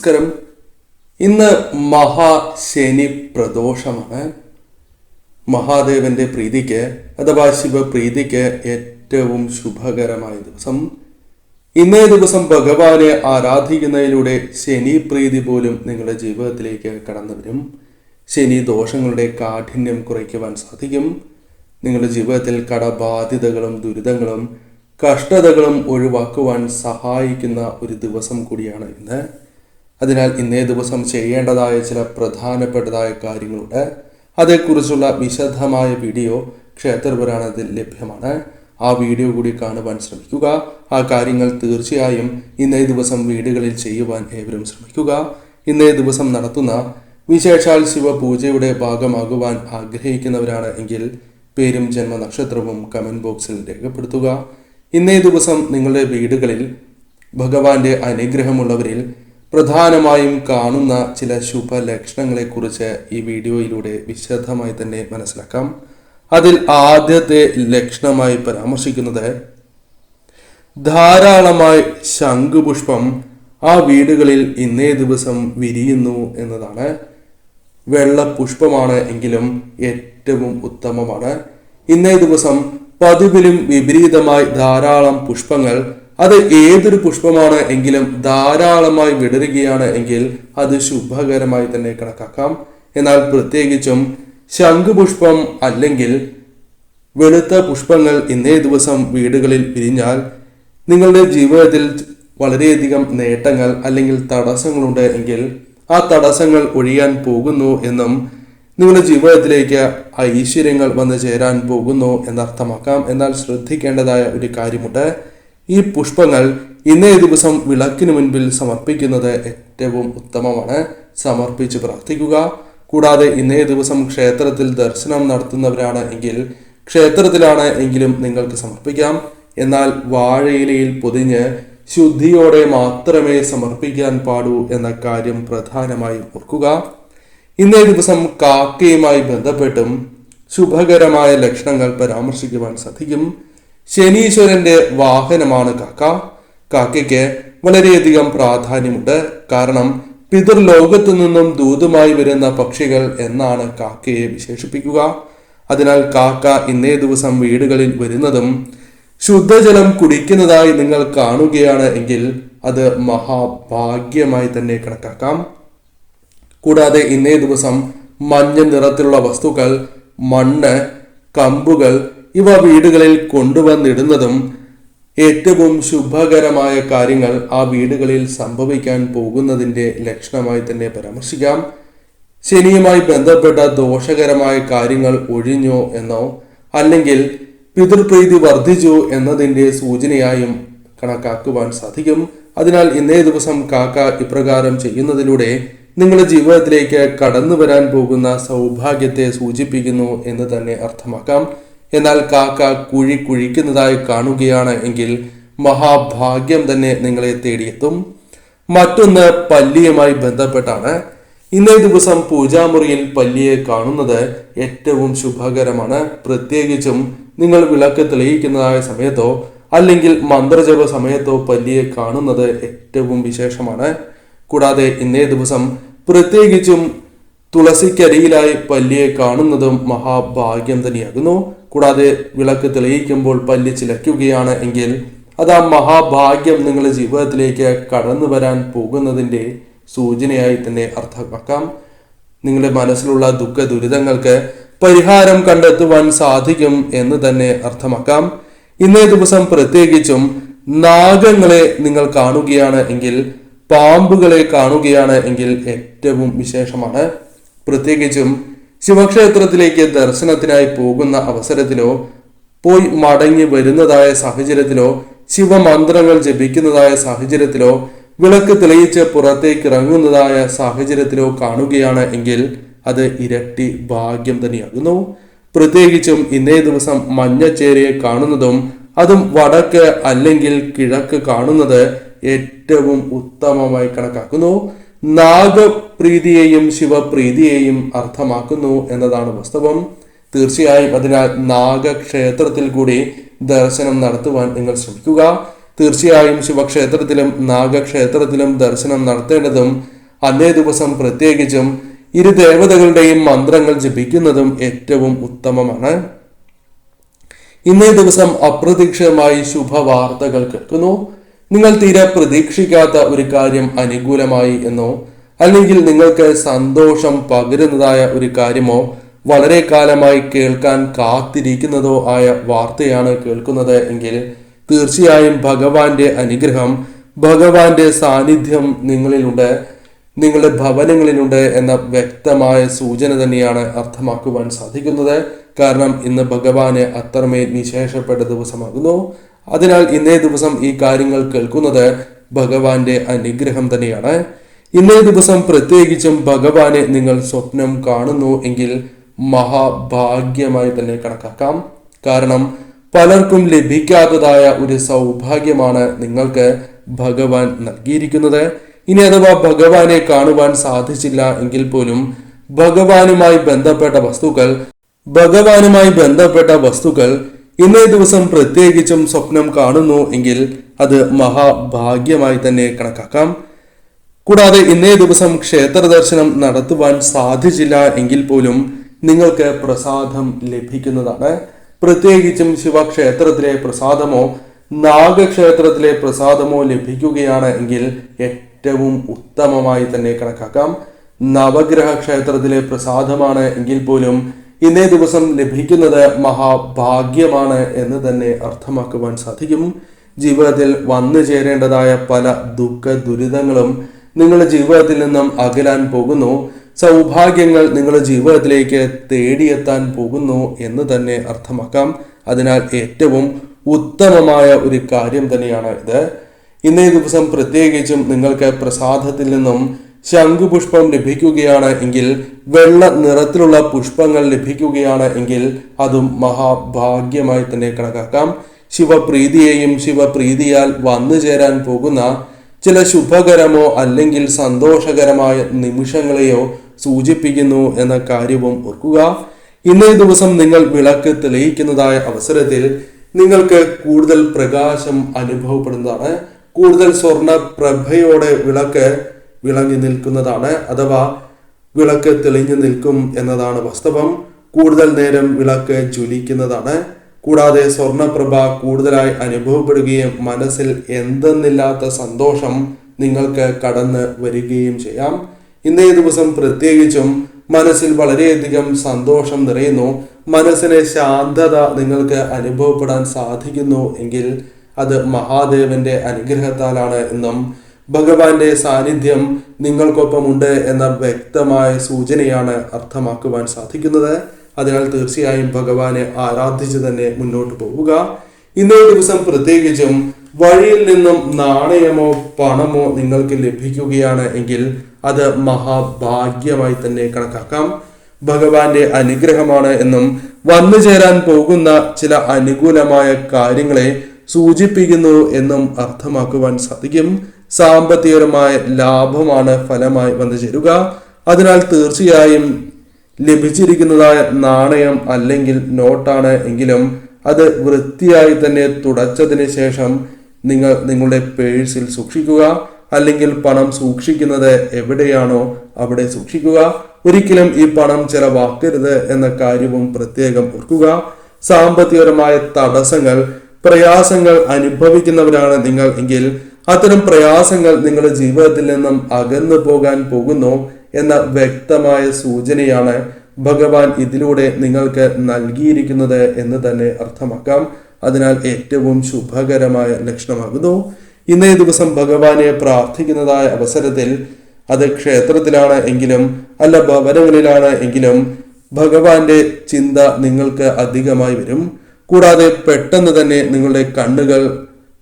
നമസ്കാരം. ഇന്ന് മഹാശനി പ്രദോഷമാണ്. മഹാദേവന്റെ പ്രീതിക്ക് അഥവാ ശിവപ്രീതിക്ക് ഏറ്റവും ശുഭകരമായ ദിവസം. ഇന്നേ ദിവസം ഭഗവാനെ ആരാധിക്കുന്നതിലൂടെ ശനി പ്രീതി പോലും നിങ്ങളുടെ ജീവിതത്തിലേക്ക് കടന്നു വരും. ശനി ദോഷങ്ങളുടെ കാഠിന്യം കുറയ്ക്കുവാൻ സാധിക്കും. നിങ്ങളുടെ ജീവിതത്തിൽ കടബാധ്യതകളും ദുരിതങ്ങളും കഷ്ടതകളും ഒഴിവാക്കുവാൻ സഹായിക്കുന്ന ഒരു ദിവസം കൂടിയാണ് ഇന്ന്. അതിനാൽ ഇന്നേ ദിവസം ചെയ്യേണ്ടതായ ചില പ്രധാനപ്പെട്ടതായ കാര്യങ്ങളുണ്ട്. അതേക്കുറിച്ചുള്ള വിശദമായ വീഡിയോ ക്ഷേത്രപുരാണത്തിൽ ലഭ്യമാണ്. ആ വീഡിയോ കൂടി കാണുവാൻ ശ്രമിക്കുക. ആ കാര്യങ്ങൾ തീർച്ചയായും ഇന്നേ ദിവസം വീടുകളിൽ ചെയ്യുവാൻ ഏവരും ശ്രമിക്കുക. ഇന്നേ ദിവസം നടത്തുന്ന വിശേഷാൽ ശിവപൂജയുടെ ഭാഗമാകുവാൻ ആഗ്രഹിക്കുന്നവരാണ് എങ്കിൽ പേരും ജന്മനക്ഷത്രവും കമന്റ് ബോക്സിൽ രേഖപ്പെടുത്തുക. ഇന്നേ ദിവസം നിങ്ങളുടെ വീടുകളിൽ ഭഗവാന്റെ അനുഗ്രഹമുള്ളവരിൽ പ്രധാനമായും കാണുന്ന ചില ശുഭലക്ഷണങ്ങളെക്കുറിച്ച് ഈ വീഡിയോയിലൂടെ വിശദമായി തന്നെ മനസ്സിലാക്കാം. അതിൽ ആദ്യത്തെ ലക്ഷണമായി പരാമർശിക്കുന്നത് ധാരാളമായി ശംഖുപുഷ്പം ആ വീടുകളിൽ ഇന്നേ ദിവസം വിരിയുന്നു എന്നതാണ്. വെള്ള പുഷ്പമാണ് എങ്കിലും ഏറ്റവും ഉത്തമമാണ്. ഇന്നേ ദിവസം പതിവിലും വിപരീതമായി ധാരാളം പുഷ്പങ്ങൾ അത് ഏതൊരു പുഷ്പമാണ് എങ്കിലും ധാരാളമായി വിടരുകയാണ് എങ്കിൽ അത് ശുഭകരമായി തന്നെ കണക്കാക്കാം. എന്നാൽ പ്രത്യേകിച്ചും ശംഖുപുഷ്പം അല്ലെങ്കിൽ വെളുത്ത പുഷ്പങ്ങൾ ഇന്നേ ദിവസം വീടുകളിൽ പിരിഞ്ഞാൽ നിങ്ങളുടെ ജീവിതത്തിൽ വളരെയധികം നേട്ടങ്ങൾ അല്ലെങ്കിൽ തടസ്സങ്ങളുണ്ട് എങ്കിൽ ആ തടസ്സങ്ങൾ ഒഴിയാൻ പോകുന്നു എന്നും നിങ്ങളുടെ ജീവിതത്തിലേക്ക് ഐശ്വര്യങ്ങൾ വന്നു ചേരാൻ പോകുന്നു എന്നർത്ഥമാക്കാം. എന്നാൽ ശ്രദ്ധിക്കേണ്ടതായ ഒരു കാര്യമുണ്ട്. ഈ പുഷ്പങ്ങൾ ഇന്നേ ദിവസം വിളക്കിനു മുൻപിൽ സമർപ്പിക്കുന്നത് ഏറ്റവും ഉത്തമമാണ്. സമർപ്പിച്ച് പ്രാർത്ഥിക്കുക. കൂടാതെ ഇന്നേ ദിവസം ക്ഷേത്രത്തിൽ ദർശനം നടത്തുന്നവരാണ് എങ്കിൽ ക്ഷേത്രത്തിലാണ് എങ്കിലും നിങ്ങൾക്ക് സമർപ്പിക്കാം. എന്നാൽ വാഴയിലയിൽ പൊതിഞ്ഞ് ശുദ്ധിയോടെ മാത്രമേ സമർപ്പിക്കാൻ പാടൂ എന്ന കാര്യം പ്രധാനമായും ഓർക്കുക. ഇന്നേ ദിവസം കാക്കയുമായി ബന്ധപ്പെട്ടും ശുഭകരമായ ലക്ഷണങ്ങൾ പരാമർശിക്കുവാൻ സാധിക്കും. ശനീശ്വരന്റെ വാഹനമാണ് കാക്ക. കാക്കയ്ക്ക് വളരെയധികം പ്രാധാന്യമുണ്ട്. കാരണം പിതൃലോകത്തു നിന്നും ദൂതുമായി വരുന്ന പക്ഷികൾ എന്നാണ് കാക്കയെ വിശേഷിപ്പിക്കുക. അതിനാൽ കാക്ക ഇന്നേ ദിവസം വീടുകളിൽ വരുന്നതും ശുദ്ധജലം കുടിക്കുന്നതായി നിങ്ങൾ കാണുകയാണ് എങ്കിൽ അത് മഹാഭാഗ്യമായി തന്നെ കണക്കാക്കാം. കൂടാതെ ഇന്നേ ദിവസം മഞ്ഞ നിറത്തിലുള്ള വസ്തുക്കൾ മണ്ണ് കമ്പുകൾ ഇവ വീടുകളിൽ കൊണ്ടുവന്നിടുന്നതും ഏറ്റവും ശുഭകരമായ കാര്യങ്ങൾ ആ വീടുകളിൽ സംഭവിക്കാൻ പോകുന്നതിന്റെ ലക്ഷണമായി തന്നെ പരാമർശിക്കാം. ശനിയുമായി ബന്ധപ്പെട്ട ദോഷകരമായ കാര്യങ്ങൾ ഒഴിഞ്ഞോ എന്നോ അല്ലെങ്കിൽ പിതൃപ്രീതി വർദ്ധിച്ചു എന്നതിന്റെ സൂചനയായും കണക്കാക്കുവാൻ സാധിക്കും. അതിനാൽ ഇന്നേ ദിവസം കാക്ക ഇപ്രകാരം ചെയ്യുന്നതിലൂടെ നിങ്ങളുടെ ജീവിതത്തിലേക്ക് കടന്നു വരാൻ പോകുന്ന സൗഭാഗ്യത്തെ സൂചിപ്പിക്കുന്നു എന്ന് തന്നെ അർത്ഥമാക്കാം. എന്നാൽ കാക്ക കുഴി കുഴിക്കുന്നതായി കാണുകയാണ് എങ്കിൽ മഹാഭാഗ്യം തന്നെ നിങ്ങളെ തേടിയെത്തും. മറ്റൊന്ന് പല്ലിയുമായി ബന്ധപ്പെട്ടാണ്. ഇന്നേ ദിവസം പൂജാമുറിയിൽ പല്ലിയെ കാണുന്നത് ഏറ്റവും ശുഭകരമാണ്. പ്രത്യേകിച്ചും നിങ്ങൾ വിളക്ക് തെളിയിക്കുന്നതായ സമയത്തോ അല്ലെങ്കിൽ മന്ത്രജപ സമയത്തോ പല്ലിയെ കാണുന്നത് ഏറ്റവും വിശേഷമാണ്. കൂടാതെ ഇന്നേ ദിവസം പ്രത്യേകിച്ചും തുളസിക്കരിയിലായി പല്ലിയെ കാണുന്നതും മഹാഭാഗ്യം തന്നെയാകുന്നു. കൂടാതെ വിളക്ക് തെളിയിക്കുമ്പോൾ പല്ല് ചിലയ്ക്കുകയാണ് എങ്കിൽ അത് മഹാഭാഗ്യം നിങ്ങളുടെ ജീവിതത്തിലേക്ക് കടന്നു വരാൻ പോകുന്നതിന്റെ സൂചനയായി തന്നെ അർത്ഥമാക്കാം. നിങ്ങളുടെ മനസ്സിലുള്ള ദുഃഖ ദുരിതങ്ങൾക്ക് പരിഹാരം കണ്ടെത്തുവാൻ സാധിക്കും എന്ന് തന്നെ അർത്ഥമാക്കാം. ഇന്നേ ദിവസം പ്രത്യേകിച്ചും നാഗങ്ങളെ നിങ്ങൾ കാണുകയാണ് എങ്കിൽ പാമ്പുകളെ കാണുകയാണ് എങ്കിൽ ഏറ്റവും വിശേഷമാണ്. പ്രത്യേകിച്ചും ശിവക്ഷേത്രത്തിലേക്ക് ദർശനത്തിനായി പോകുന്ന അവസരത്തിലോ പോയി മടങ്ങി വരുന്നതായ സാഹചര്യത്തിലോ ശിവമന്ത്രങ്ങൾ ജപിക്കുന്നതായ സാഹചര്യത്തിലോ വിളക്ക് തെളിയിച്ച് പുറത്തേക്ക് ഇറങ്ങുന്നതായ സാഹചര്യത്തിലോ കാണുകയാണ് എങ്കിൽ അത് ഇരട്ടി ഭാഗ്യം തന്നെയാകുന്നു. പ്രത്യേകിച്ചും ഇന്നേ ദിവസം മഞ്ഞച്ചേരയെ കാണുന്നതും അതും വടക്ക് അല്ലെങ്കിൽ കിഴക്ക് കാണുന്നത് ഏറ്റവും ഉത്തമമായി കണക്കാക്കുന്നു. നാഗപ്രീതിയെയും ശിവപ്രീതിയെയും അർത്ഥമാക്കുന്നു എന്നതാണ് വാസ്തവം. തീർച്ചയായും അതിനാൽ നാഗക്ഷേത്രത്തിൽ കൂടി ദർശനം നടത്തുവാൻ നിങ്ങൾ ശ്രമിക്കുക. തീർച്ചയായും ശിവക്ഷേത്രത്തിലും നാഗക്ഷേത്രത്തിലും ദർശനം നടത്തേണ്ടതും അന്നേ ദിവസം പ്രത്യേകിച്ചും ഇരു ദേവതകളുടെയും മന്ത്രങ്ങൾ ജപിക്കുന്നതും ഏറ്റവും ഉത്തമമാണ്. ഇന്നേ ദിവസം അപ്രതീക്ഷിതമായി ശുഭവാർത്തകൾ കേൾക്കുന്നു. നിങ്ങൾ തീരെ പ്രതീക്ഷിക്കാത്ത ഒരു കാര്യം അനുകൂലമായി എന്നോ അല്ലെങ്കിൽ നിങ്ങൾക്ക് സന്തോഷം പകരുന്നതായ ഒരു കാര്യമോ വളരെ കാലമായി കേൾക്കാൻ കാത്തിരിക്കുന്നതോ ആയ വാർത്തയാണ് കേൾക്കുന്നത് എങ്കിൽ തീർച്ചയായും ഭഗവാന്റെ അനുഗ്രഹം ഭഗവാന്റെ സാന്നിധ്യം നിങ്ങളിലുണ്ട് നിങ്ങളുടെ ഭവനങ്ങളിലുണ്ട് എന്ന വ്യക്തമായ സൂചന തന്നെയാണ് അർത്ഥമാക്കുവാൻ സാധിക്കുന്നത്. കാരണം ഇന്ന് ഭഗവാനെ അത്രമേൽ വിശേഷപ്പെട്ട ദിവസമാകുന്നു. അതിനാൽ ഇന്നേ ദിവസം ഈ കാര്യങ്ങൾ കേൾക്കുന്നത് ഭഗവാന്റെ അനുഗ്രഹം തന്നെയാണ്. ഇന്നേ ദിവസം പ്രത്യേകിച്ചും ഭഗവാനെ നിങ്ങൾ സ്വപ്നം കാണുന്നു എങ്കിൽ മഹാഭാഗ്യമായി തന്നെ കണക്കാക്കാം. കാരണം പലർക്കും ലഭിക്കാത്തതായ ഒരു സൗഭാഗ്യമാണ് നിങ്ങൾക്ക് ഭഗവാൻ നൽകിയിരിക്കുന്നത്. ഇനി അഥവാ ഭഗവാനെ കാണുവാൻ സാധിച്ചില്ല എങ്കിൽ പോലും ഭഗവാനുമായി ബന്ധപ്പെട്ട വസ്തുക്കൾ ഭഗവാനുമായി ബന്ധപ്പെട്ട വസ്തുക്കൾ ഇന്നേ ദിവസം പ്രത്യേകിച്ചും സ്വപ്നം കാണുന്നു എങ്കിൽ അത് മഹാഭാഗ്യമായി തന്നെ കണക്കാക്കാം. കൂടാതെ ഇന്നേ ദിവസം ക്ഷേത്ര ദർശനം നടത്തുവാൻ സാധിച്ചില്ല എങ്കിൽ പോലും നിങ്ങൾക്ക് പ്രസാദം ലഭിക്കുന്നതാണ്. പ്രത്യേകിച്ചും ശിവക്ഷേത്രത്തിലെ പ്രസാദമോ നാഗക്ഷേത്രത്തിലെ പ്രസാദമോ ലഭിക്കുകയാണ് എങ്കിൽ ഏറ്റവും ഉത്തമമായി തന്നെ കണക്കാക്കാം. നവഗ്രഹ ക്ഷേത്രത്തിലെ പ്രസാദമാണ് എങ്കിൽ പോലും ഇന്നേ ദിവസം ലഭിക്കുന്നത് മഹാഭാഗ്യമാണ് എന്ന് തന്നെ അർത്ഥമാക്കുവാൻ സാധിക്കും. ജീവിതത്തിൽ വന്നു ചേരേണ്ടതായ പല ദുഃഖ ദുരിതങ്ങളും നിങ്ങളുടെ ജീവിതത്തിൽ നിന്നും അകലാൻ പോകുന്നു. സൗഭാഗ്യങ്ങൾ നിങ്ങളുടെ ജീവിതത്തിലേക്ക് തേടിയെത്താൻ പോകുന്നു എന്ന് തന്നെ അർത്ഥമാക്കാം. അതിനാൽ ഏറ്റവും ഉത്തമമായ ഒരു കാര്യം തന്നെയാണ് ഇത്. ഇന്നേ ദിവസം പ്രത്യേകിച്ചും നിങ്ങൾക്ക് പ്രസാദത്തിൽ നിന്നും ശംഖുപുഷ്പം ലഭിക്കുകയാണ് എങ്കിൽ വെള്ള നിറത്തിലുള്ള പുഷ്പങ്ങൾ ലഭിക്കുകയാണ് എങ്കിൽ അതും മഹാഭാഗ്യമായി തന്നെ കണക്കാക്കാം. ശിവപ്രീതിയെയും ശിവപ്രീതിയാൽ വന്നു ചേരാൻ പോകുന്ന ചില ശുഭകരമോ അല്ലെങ്കിൽ സന്തോഷകരമായ നിമിഷങ്ങളെയോ സൂചിപ്പിക്കുന്നു എന്ന കാര്യവും ഓർക്കുക. ഇന്നേ ദിവസം നിങ്ങൾ വിളക്ക് തെളിയിക്കുന്നതായ അവസരത്തിൽ നിങ്ങൾക്ക് കൂടുതൽ പ്രകാശം അനുഭവപ്പെടുന്നതാണ്. കൂടുതൽ സ്വർണ പ്രഭയോടെ വിളക്ക് വിളങ്ങി നിൽക്കുന്നതാണ് അഥവാ വിളക്ക് തെളിഞ്ഞു നിൽക്കും എന്നതാണ് വാസ്തവം. കൂടുതൽ നേരം വിളക്ക് ജ്വലിക്കുന്നതാണ്. കൂടാതെ സ്വർണപ്രഭ കൂടുതലായി അനുഭവപ്പെടുകയും മനസ്സിൽ എന്തെന്നില്ലാത്ത സന്തോഷം നിങ്ങൾക്ക് കടന്ന് വരികയും ചെയ്യാം. ഇന്നേ ദിവസം പ്രത്യേകിച്ചും മനസ്സിൽ വളരെയധികം സന്തോഷം നിറയുന്നു. മനസ്സിനെ ശാന്തത നിങ്ങൾക്ക് അനുഭവപ്പെടാൻ സാധിക്കുന്നു എങ്കിൽ അത് മഹാദേവന്റെ അനുഗ്രഹത്താലാണ് എന്നും ഭഗവാന്റെ സാന്നിധ്യം നിങ്ങൾക്കൊപ്പമുണ്ട് എന്ന വ്യക്തമായ സൂചനയാണ് അർത്ഥമാക്കുവാൻ സാധിക്കുന്നത്. അതിനാൽ തീർച്ചയായും ഭഗവാനെ ആരാധിച്ച് തന്നെ മുന്നോട്ട് പോവുക. ഇന്നേ ദിവസം പ്രത്യേകിച്ചും വഴിയിൽ നിന്നും നാണയമോ പണമോ നിങ്ങൾക്ക് ലഭിക്കുകയാണ് എങ്കിൽ അത് മഹാഭാഗ്യമായി തന്നെ കണക്കാക്കാം. ഭഗവാന്റെ അനുഗ്രഹമാണ് എന്നും വന്നു ചേരാൻ പോകുന്ന ചില അനുകൂലമായ കാര്യങ്ങളെ സൂചിപ്പിക്കുന്നു എന്നും അർത്ഥമാക്കുവാൻ സാധിക്കും. സാമ്പത്തികപരമായ ലാഭമാണ് ഫലമായി വന്നു ചേരുക. അതിനാൽ തീർച്ചയായും ലഭിച്ചിരിക്കുന്നതായ നാണയം അല്ലെങ്കിൽ നോട്ടാണ് എങ്കിലും അത് വൃത്തിയായി തന്നെ തുടച്ചതിന് ശേഷം നിങ്ങൾ നിങ്ങളുടെ പേഴ്സിൽ സൂക്ഷിക്കുക. അല്ലെങ്കിൽ പണം സൂക്ഷിക്കുന്നത് എവിടെയാണോ അവിടെ സൂക്ഷിക്കുക. ഒരിക്കലും ഈ പണം ചെലവാക്കരുത് എന്ന കാര്യവും പ്രത്യേകം ഓർക്കുക. സാമ്പത്തികപരമായ തടസ്സങ്ങൾ പ്രയാസങ്ങൾ അനുഭവിക്കുന്നവരാണ് നിങ്ങൾ എങ്കിൽ അത്തരം പ്രയാസങ്ങൾ നിങ്ങളുടെ ജീവിതത്തിൽ നിന്നും അകന്നു പോകാൻ പോകുന്നു എന്ന വ്യക്തമായ സൂചനയാണ് ഭഗവാൻ ഇതിലൂടെ നിങ്ങൾക്ക് നൽകിയിരിക്കുന്നത് എന്ന് തന്നെ അർത്ഥമാക്കാം. അതിനാൽ ഏറ്റവും ശുഭകരമായ ലക്ഷണമാകുന്നു. ഇന്നേ ദിവസം ഭഗവാനെ പ്രാർത്ഥിക്കുന്നതായ അവസരത്തിൽ അത് ക്ഷേത്രത്തിലാണ് എങ്കിലും അല്ല ഭവനങ്ങളിലാണ് എങ്കിലും ഭഗവാന്റെ ചിന്ത നിങ്ങൾക്ക് അധികമായി വരും. കൂടാതെ പെട്ടെന്ന് തന്നെ നിങ്ങളുടെ കണ്ണുകൾ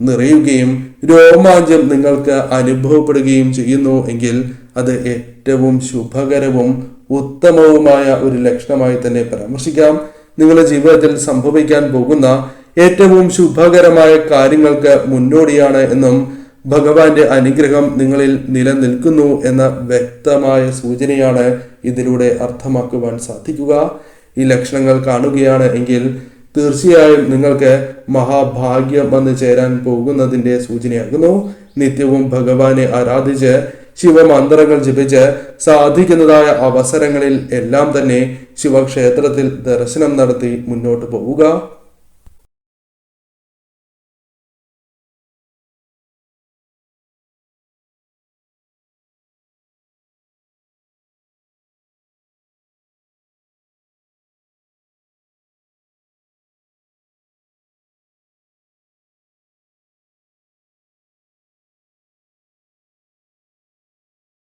നിറയുകയും രോമാഞ്ചം നിങ്ങൾക്ക് അനുഭവപ്പെടുകയും ചെയ്യുന്നു എങ്കിൽ അത് ഏറ്റവും ശുഭകരവും ഉത്തമവുമായ ഒരു ലക്ഷണമായി തന്നെ പരാമർശിക്കാം. നിങ്ങളുടെ ജീവിതത്തിൽ സംഭവിക്കാൻ പോകുന്ന ഏറ്റവും ശുഭകരമായ കാര്യങ്ങൾക്ക് മുന്നോടിയാണ് എന്നും ഭഗവാന്റെ അനുഗ്രഹം നിങ്ങളിൽ നിലനിൽക്കുന്നു എന്ന വ്യക്തമായ സൂചനയാണ് ഇതിലൂടെ അർത്ഥമാക്കുവാൻ സാധിക്കുക. ഈ ലക്ഷണങ്ങൾ കാണുകയാണ് എങ്കിൽ തീർച്ചയായും നിങ്ങൾക്ക് മഹാഭാഗ്യം വന്നു ചേരാൻ പോകുന്നതിന്റെ സൂചനയാകുന്നു. നിത്യവും ഭഗവാനെ ആരാധിച്ച് ശിവമന്ത്രങ്ങൾ ജപിച്ച് സാധിക്കുന്നതായ അവസരങ്ങളിൽ എല്ലാം തന്നെ ശിവക്ഷേത്രത്തിൽ ദർശനം നടത്തി മുന്നോട്ട് പോവുക.